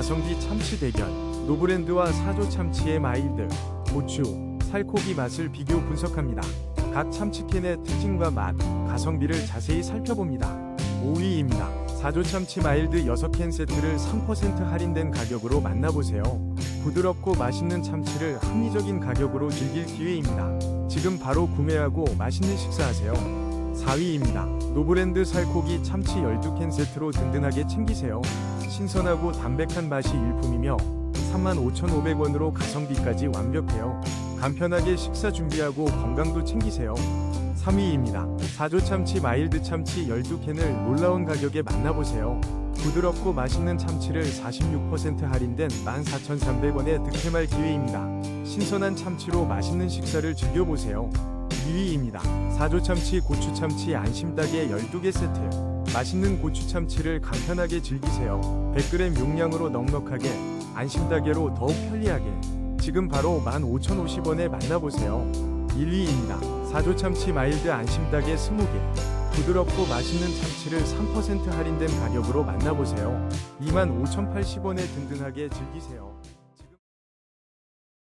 가성비 참치 대결 노브랜드와 사조 참치의 마일드 고추 살코기 맛을 비교 분석합니다. 각 참치캔의 특징과 맛, 가성비를 자세히 살펴봅니다. 5위입니다. 사조 참치 마일드 6캔 세트를 3% 할인된 가격으로 만나보세요. 부드럽고 맛있는 참치를 합리적인 가격으로 즐길 기회입니다. 지금 바로 구매하고 맛있는 식사하세요. 4위입니다. 노브랜드 살코기 참치 12캔 세트로 든든하게 챙기세요. 신선하고 담백한 맛이 일품이며 35,500원으로 가성비까지 완벽해요. 간편하게 식사 준비하고 건강도 챙기세요. 3위입니다. 사조 참치 마일드 참치 12캔을 놀라운 가격에 만나보세요. 부드럽고 맛있는 참치를 46% 할인된 14,300원에 득템할 기회입니다. 신선한 참치로 맛있는 식사를 즐겨보세요. 2위입니다. 사조 참치 고추 참치 안심닭의 12개 세트. 맛있는 고추 참치를 간편하게 즐기세요. 100g 용량으로 넉넉하게 안심닭에로 더욱 편리하게. 지금 바로 15,050원에 만나보세요. 1위입니다. 사조 참치 마일드 안심닭의 20개. 부드럽고 맛있는 참치를 3% 할인된 가격으로 만나보세요. 25,080원에 든든하게 즐기세요.